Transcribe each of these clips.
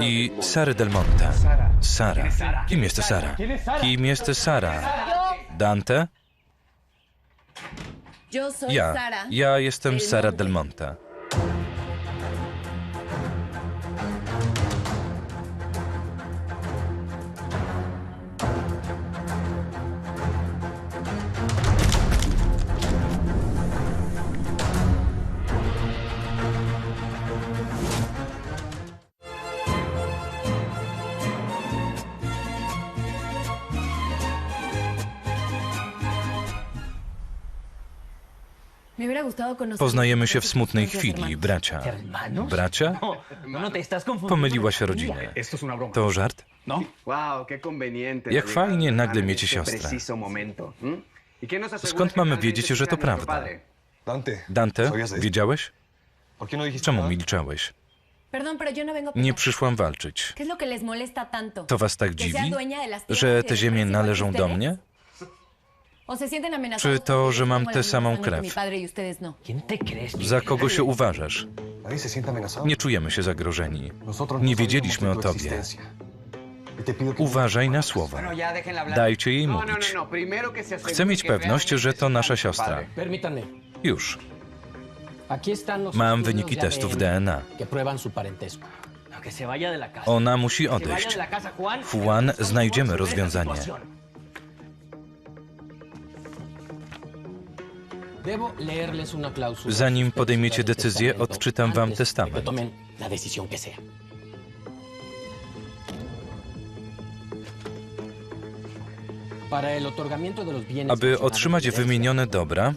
i Sary Del Monte. Sara. Kim jest Sara? Kim jest Sara? Dante? Ja. Ja jestem Sara. Del Monte. Poznajemy się w smutnej chwili, bracia. Bracia? No, no confundiendo. Pomyliła się broma. To żart? ¿No? Jak fajnie nagle mieć siostrę. ¿Y Skąd mamy wiedzieć, że to prawda? Dante. Wiedziałeś? ¿Por qué no Czemu milczałeś? No Nie przyszłam walczyć. To was tak dziwi? Że y te ziemie należą do mnie? Czy to, że mam tę samą krew? Y no. Za kogo się uważasz? Nie czujemy się zagrożeni. Nosotros Nie no wiedzieliśmy o tobie. Y Uważaj na słowa. Dajcie jej No, no, mówić. no, no. Chcę mieć pewność, że to nasza siostra. Już. Mam wyniki testów DNA. No. Ona musi odejść. Juan, znajdziemy rozwiązanie. Zanim podejmiecie decyzję, odczytam wam testament. Aby otrzymać wymienione dobra,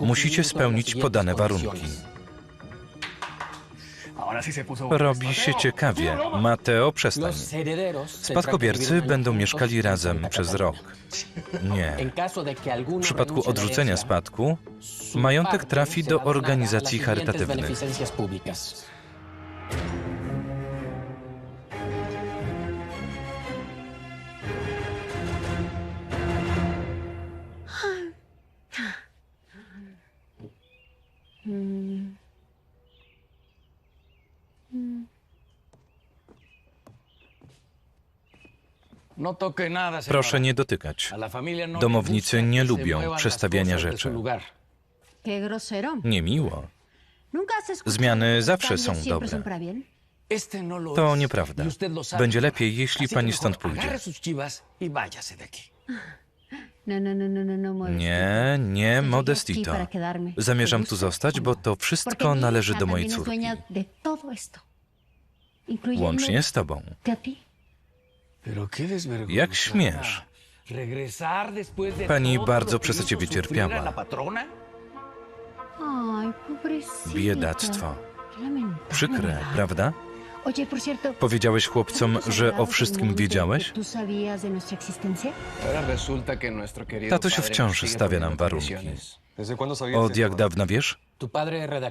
musicie spełnić podane warunki. Robi się ciekawie. Mateo, przestań. Spadkobiercy będą mieszkali razem przez rok. Nie. W przypadku odrzucenia spadku, majątek trafi do organizacji charytatywnych. Proszę nie dotykać. No Domownicy nie lubią przestawiania rzeczy. Niemiło. Zmiany zawsze są dobre. no To nieprawda. Y. Będzie lepiej, jeśli pani stąd pójdzie. Chivas y. No, no, no, no, no, no. Nie, nie, Modestito. Zamierzam ¿Te tu zostać, bo to wszystko należy do mojej córki. Łącznie z tobą. a ti. Pero qué desvergüenza. Jak śmiesz? Pani bardzo przez ciebie cierpiała. Biedactwo. Przykre, prawda? Powiedziałeś chłopcom, ¿estamos że o wszystkim wiedziałeś? Tatuś wciąż stawia nam warunki. condiciones. ¿Desde cuándo sabías Od jak dawna wiesz?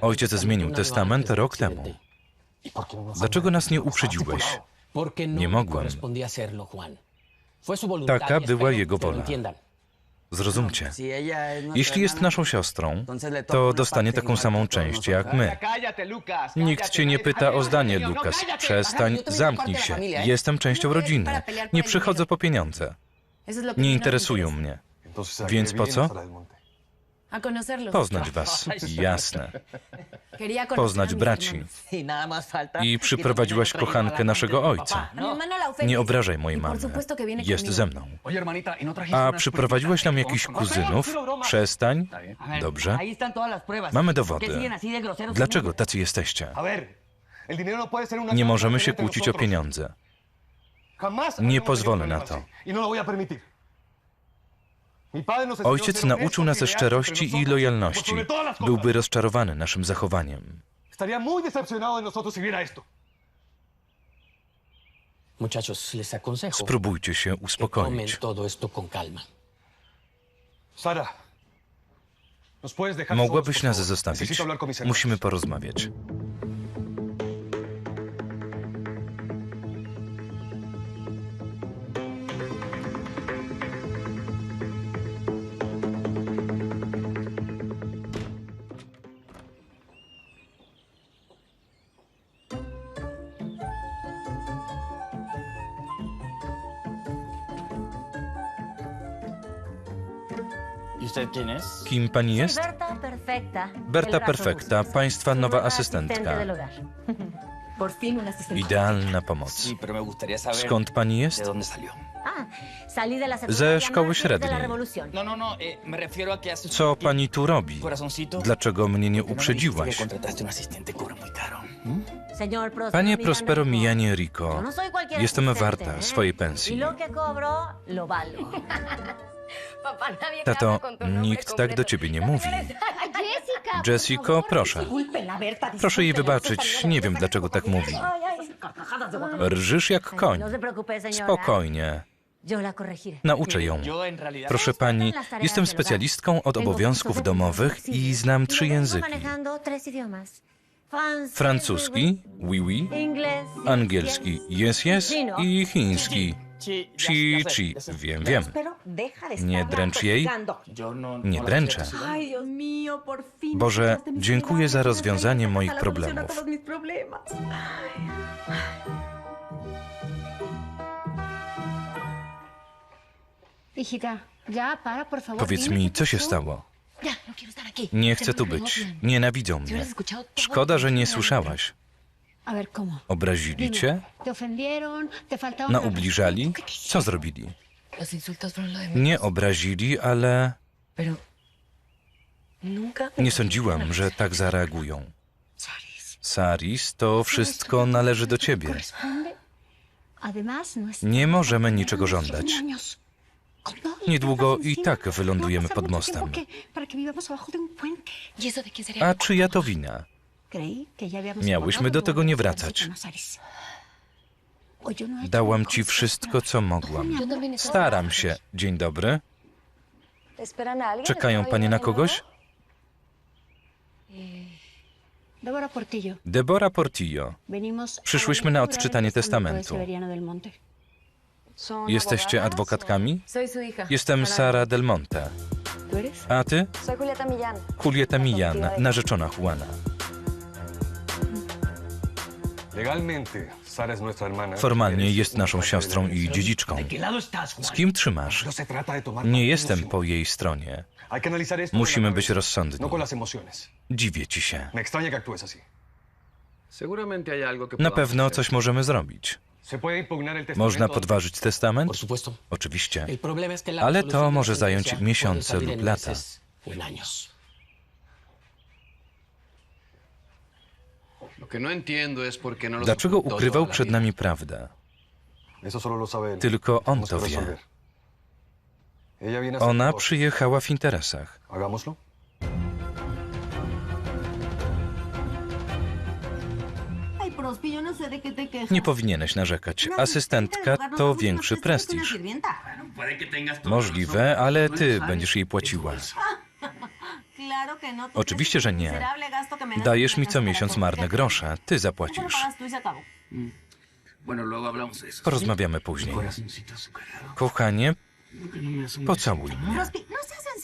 Ojciec zmienił testament rok temu. ¿Y no Dlaczego nas nie uprzedziłeś? No Nie mogłem. Taka y była jego wola. Zrozumcie. Jeśli jest naszą siostrą, to dostanie taką samą część jak my. Nikt cię nie pyta o zdanie, no, no, Lukas. Przestań, zamknij się. ¿eh? Jestem częścią No rodziny. Nie przychodzę po pieniądze. Nie interesują mnie. Entonces, ¿a Więc po co? Poznać was. Jasne. Poznać braci. Y. I przyprowadziłaś kochankę naszego ojca. ¿no? Nie obrażaj mojej Y mamy. Jest ze mną. ¿y no A unas przyprowadziłeś nam jakichś kuzynów? Przestań. Dobrze. Mamy ¿Por qué dowody. Dlaczego tacy jesteście? No Nie możemy się kłócić o pieniądze. Nie pozwolę na to. Ojciec nauczył nas szczerości i lojalności. Byłby rozczarowany naszym zachowaniem. Spróbujcie się uspokoić. todo esto con calma. Sara, ¿nos puedes dejar Mogłabyś nas zostawić? Musimy porozmawiać. Usted quién es? Kim pani jest? Berta Perfecta. Berta Perfecta, państwa nowa asystentka. Idealna pomoc. Skąd pani jest? Ah, Ze szkoły la średniej. No, no, no, eh, Co pani tu robi? Dlaczego mnie nie ¿Por qué no me dijiste uprzedziłaś? Panie Prospero Rico, Mijanie Rico, jestem warta ¿eh? swojej Y pensji. Tato, nikt tak do ciebie nie mówi. Jessica. Jessico, proszę. Proszę jej wybaczyć, nie wiem dlaczego tak mówi. Rżysz jak koń. No. Spokojnie. Nauczę ją. Proszę pani, jestem specjalistką od obowiązków domowych i znam trzy Y języki. Francuski, oui oui, angielski, yes yes i chiński. Ya sé. wiem, wiem. Nie dręcz jej, no, nie no la dręczę. Boże, dziękuję za la rozwiązanie moich problemów. Powiedz mi, co się stało? No. Nie chcę tu być. Nienawidzą mnie. Szkoda, że nie słyszałaś. Obrazili Dime, cię? ¿Te ofendieron? ¿Te faltaron Na al ubliżali? respeto? ¿Qué te Co zrobili? Nie obrazili, ale nie sądziłam, że tak zareagują. Saris, to wszystko należy do ciebie. no Nie możemy niczego żądać. que Niedługo i tak no wylądujemy pod mostem. ¿Y? A czyja to wina? Miałyśmy do tego nie wracać. no Dałam ci wszystko, co mogłam. Staram się. Dzień dobry. Czekają panie na kogoś? Portillo. Debora Portillo. Przyszłyśmy na odczytanie testamentu. Jesteście adwokatkami? Jestem Sara Del Monte. ¿Tú eres? A ty? Julieta Millán, narzeczona Juana. Formalnie jest naszą siostrą i dziedziczką. Z kim trzymasz? No Nie jestem po jej stronie. Musimy być rozsądni. No. Dziwię ci się. Na pewno coś możemy zrobić. Można podważyć testament? Oczywiście. Ale to może zająć miesiące lub lata. meses o en años. Lo que no entiendo es por qué no los Dlaczego ocultó ukrywał toda la przed nami prawdę? Tylko on to wie. Ona przyjechała w interesach. No. Nie powinieneś narzekać. Asystentka to większy prestiż. Możliwe, ale ty będziesz jej płaciła. Claro que no. tú Oczywiście, że nie. Dajesz mi co miesiąc marne grosze. Ty zapłacisz. y. Porozmawiamy później. Kochanie, ¿Por qué no pocałuj mnie.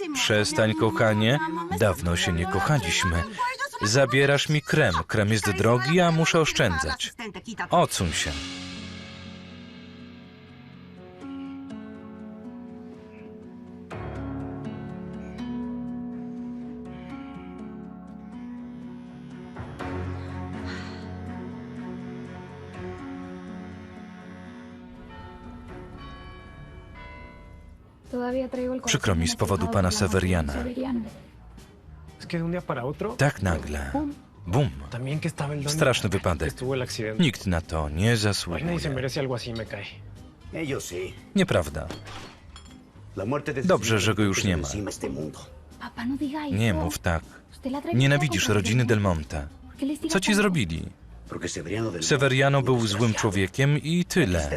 No. Przestań, kochanie. Dawno się nie kochaliśmy. Zabierasz mi krem. Krem jest drogi, a muszę oszczędzać. Odsuń się. Przykro mi z powodu pana Severiana. Tak nagle. Bum. Straszny wypadek. Nikt na to nie zasługuje. Nieprawda. Dobrze, że go już nie ma. no. Nie mów tak. Nienawidzisz rodziny Del. Monte. ¿Por qué les diga Co ci zrobili? Severiano był złym człowiekiem i tyle.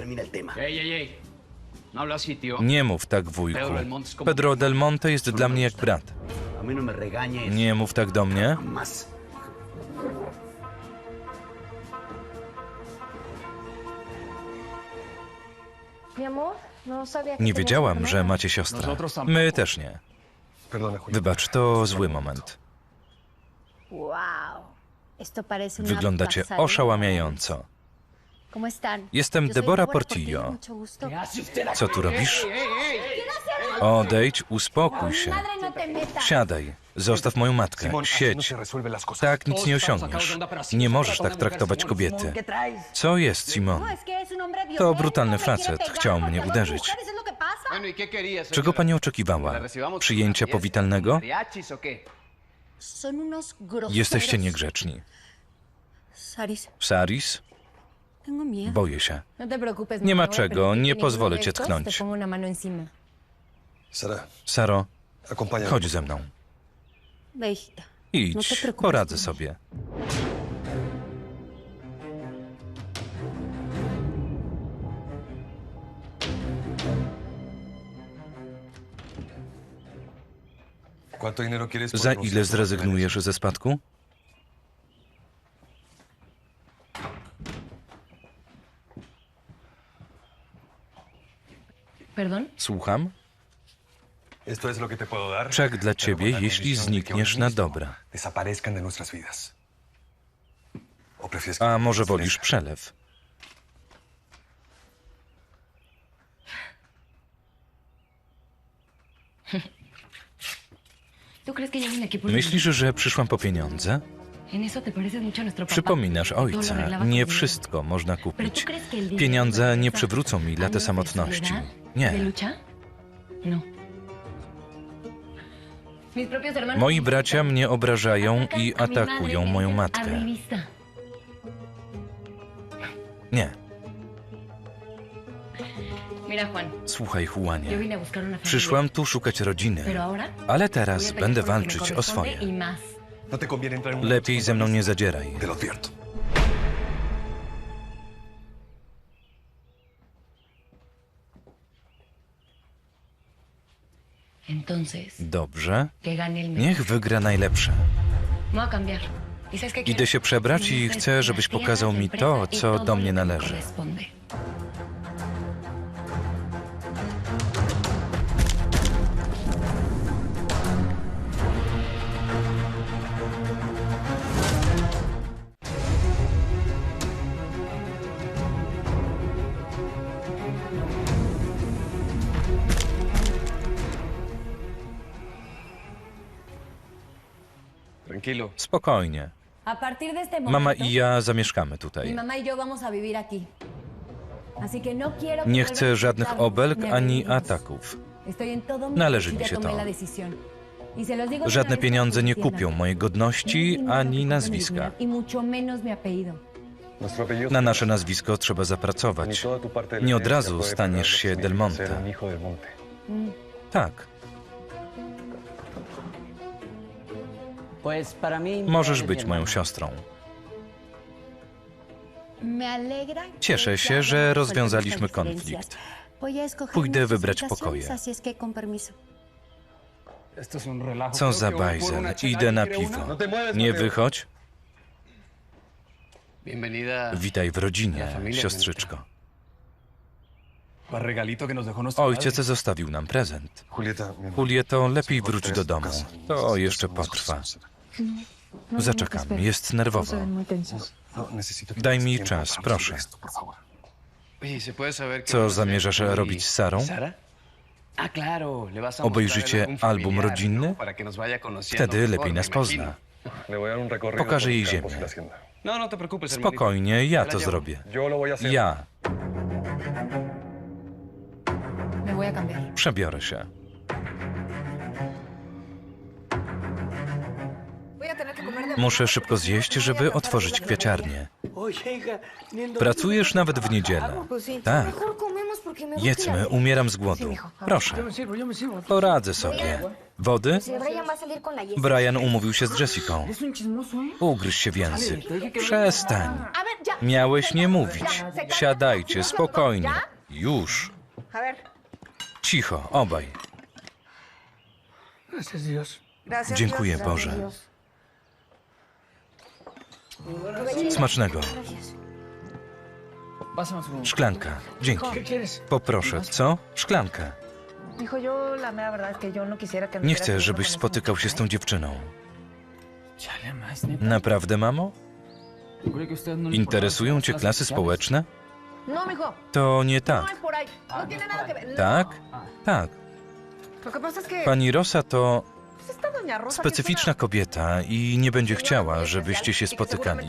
Nie mów tak, wujku. Pedro Del Monte jest dla mnie jak brat. No. Nie mów tak do mnie. Más. Nie wiedziałam, że macie siostrę. My też nie. Wybacz, to zły moment. Wyglądacie oszałamiająco. Jestem Yo soy Debora Débora Portillo. Co tu robisz? Odejdź, uspokój się. No. Siadaj. Zostaw moją matkę. No Siedź. Tak nic nie osiągniesz. Nie możesz tak traktować kobiety. Co jest, Simon? No, To brutalny facet. Chciał mnie uderzyć. ¿y Czego pani oczekiwała? Przyjęcia powitalnego? Jesteście niegrzeczni. Saris. Boję się. No Nie no ma czego, nie pozwolę cię tknąć. Sara, Saro, acompáñame. chodź ze mną. No Idź, preocupes poradzę sobie. ¿Cuánto dinero quieres por Za ile zrezygnujesz ze spadku? ¿Perdón? Słucham? planes? Esto es lo que te puedo dar. Czek dla ciebie, jeśli znikniesz na dobra. Desaparezcan de nuestras vidas. ¿O prefieres que A może wolisz przelew? ¿Tú crees que yo vine aquí por Myślisz, że przyszłam po pieniądze? Przypominasz ojca. Nie wszystko można kupić. Pieniądze nie przywrócą mi lata samotności. soledad, ¿De Nie. No. Moi bracia mnie obrażają i atakują moją matkę. Nie. Słuchaj, Juanie. Przyszłam tu szukać rodziny, ale teraz będę walczyć o swoje. Y Lepiej ze mną nie zadzieraj. Dobrze. Niech wygra najlepsze. ¿Y? Idę się przebrać i chcę, żebyś pokazał mi to, co do mnie należy. Spokojnie. Mama i ja zamieszkamy mi tutaj. y no Nie chcę żadnych obelg ni ani ataków. Należy mi y się to. Y Żadne pieniądze nie como kupią mojej No godności ani nazwiska. Y Na nasze nazwisko trzeba zapracować. Nie od razu staniesz się Monte. del monte. Mm. Tak, możesz być moją siostrą. Cieszę się, że rozwiązaliśmy konflikt. Pójdę wybrać pokoje. Co za bajzel. Idę na ¿Quiere piwo. No Nie wychodź. Witaj w rodzinie, siostrzyczko. Ojciec zostawił nam prezent. Julieto, lepiej wróć do domu. To jeszcze potrwa. Cosas. Zaczekam, jest nerwowo. No, Daj mi czas, proszę. resolver esto, por favor. Oye, ¿se puede saber qué Co zamierzasz robić z Sarą? Sara? Ah, Obejrzycie album rodzinny? ¿no? Conociendo Wtedy lepiej nas pozna. Pokażę jej ziemię. No, no. Spokojnie, ja to zrobię. Ja przebiorę się. Muszę szybko zjeść, żeby otworzyć kwiaciarnię. Pracujesz nawet w niedzielę. Tak. Jedzmy, umieram z głodu. Proszę, poradzę sobie. Wody? Brian umówił się z Jessiką. Ugryź się w język. Przestań. Miałeś nie mówić. Siadajcie, spokojnie. Już. Cicho, obaj. Dziękuję Boże. Smacznego. Szklanka. Dzięki. Poproszę, co? Szklankę. Nie chcę, żebyś spotykał się z tą dziewczyną. Naprawdę, mamo? Interesują cię las klasy społeczne? To nie tak. Tak? Tak. Pani Rosa to specyficzna kobieta i nie będzie chciała, żebyście się spotykali.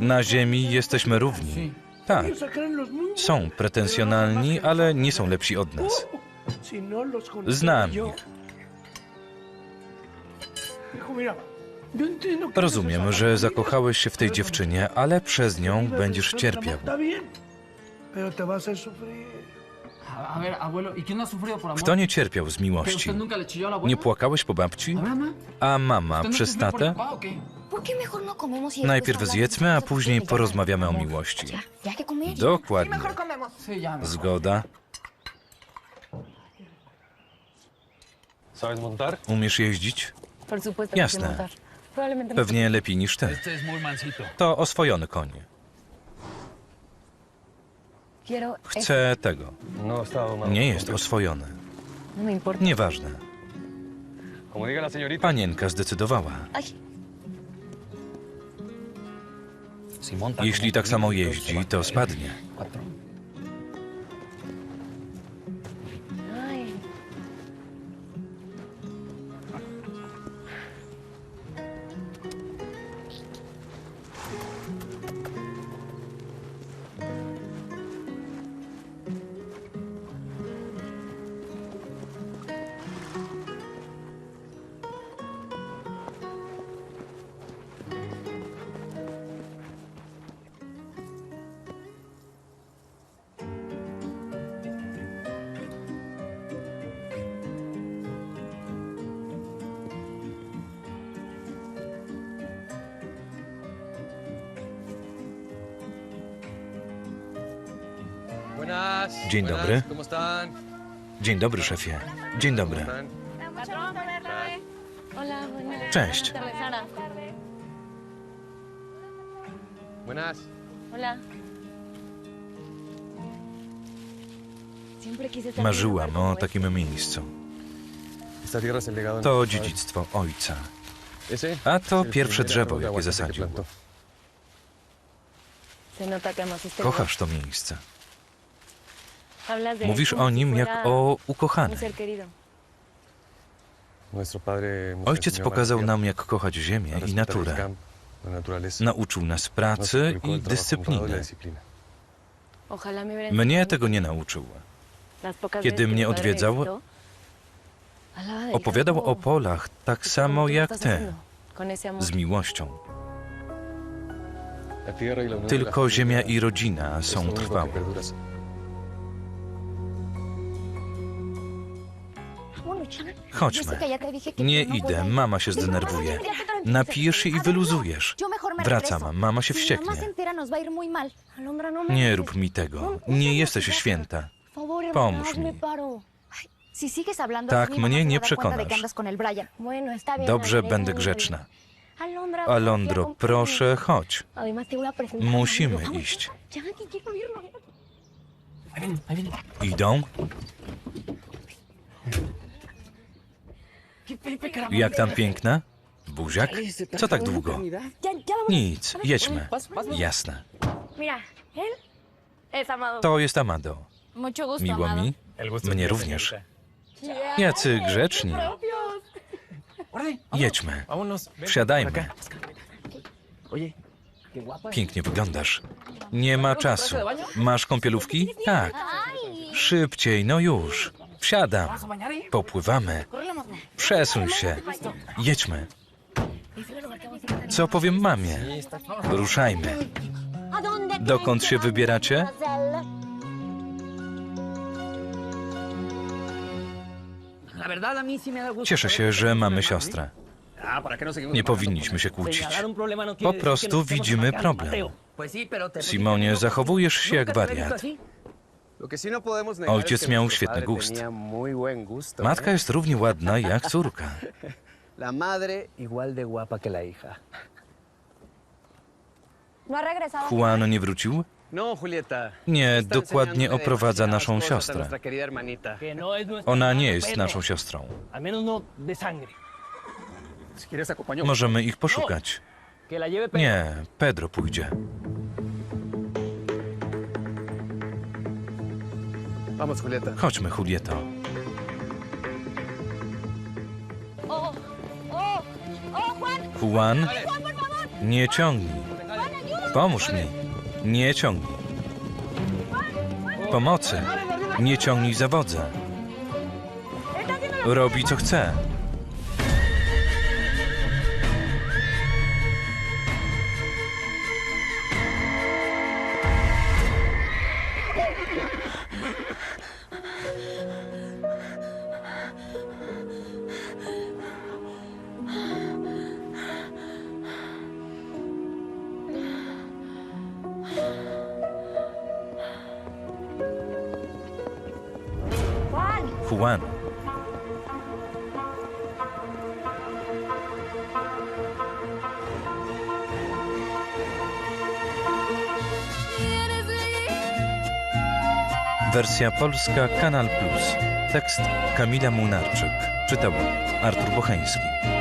Na ziemi jesteśmy równi. Tak, są pretensjonalni, ale nie są lepsi od nas. Znam ich. Rozumiem, że zakochałeś się w tej dziewczynie, ale przez nią będziesz cierpiał. A ver, abuelo, ¿y quién no ha sufrido por amor? Kto nie cierpiał z ¿Pero miłości? usted nunca le chilló a la abuela? Nie płakałeś po babci? ¿A mamá? A mama ¿Usted no przez sufrió por tatę? papá o qué? Najpierw zjedzmy, a później porozmawiamy o miłości. Dokładnie. Sí, ya. mejor. Zgoda. ¿Sabes montar? Umiesz jeździć? Jasne. no Pewnie lepiej niż ty. Este es muy mansito. To oswojony koń. Chcę tego. No. Nie jest oswojony. No. Nieważne. Panienka zdecydowała. Monta Jeśli tak samo jeździ, to spadnie. Dzień dobry. Dzień dobry, szefie. Dzień dobry. Cześć. Marzyłam o takim miejscu. To dziedzictwo ojca. A to pierwsze drzewo, jakie zasadził. este Kochasz to miejsce. Mówisz o nim jak o ukochanym. Ojciec pokazał nam, jak kochać ziemię i naturę. Nauczył nas pracy i y dyscypliny. Mnie tego nie nauczył. Kiedy mnie odwiedzał, Opowiadał o polach tak así samo jak ty, z miłością. Y Tylko ziemia i rodzina są trwałe. Chodźmy. Nie idę, mama się zdenerwuje. Napijesz się i wyluzujesz. Wracam, mama się wścieknie. Nie rób mi tego. Nie jesteś święta. Pomóż mi. Tak mnie nie przekonasz. Dobrze, będę grzeczna. Alondro, proszę, chodź. Musimy iść. Idą? Jak tam piękna? Buziak? Co tak długo? Nic, jedźmy. Jasne. To jest Amado. Miło mi. Mnie również. Jacy grzeczni. Jedźmy. Wsiadajmy. Pięknie wyglądasz. Nie ma czasu. Masz kąpielówki? Tak. Szybciej, no już. Wsiadam. Popływamy. Przesuń się. Jedźmy. Co powiem mamie? Ruszajmy. Dokąd się wybieracie? Cieszę się, że mamy siostrę. Ah, ¿para qué no seguimos Nie powinniśmy się kłócić. Po prostu widzimy problem. Simonie, zachowujesz się jak wariat. Ojciec es que miał świetny gust. Matka ¿eh? jest równie ładna jak córka. La madre igual de guapa que la hija. Juan nie wrócił? No. Nie, dokładnie oprowadza naszą siostrę. no Ona nie jest naszą siostrą. No. Możemy ich poszukać. Nie, Pedro pójdzie. Vamos, Julieta. Chodźmy, Julieto. Juan. Juan, nie ciągnij. Pomóż mi. Nie ciągnij. Pomocy. Nie ciągnij za wodza. Robi co chce. Wersja polska Kanal Plus. Tekst Kamila Młynarczyk. Czytał Artur Bocheński.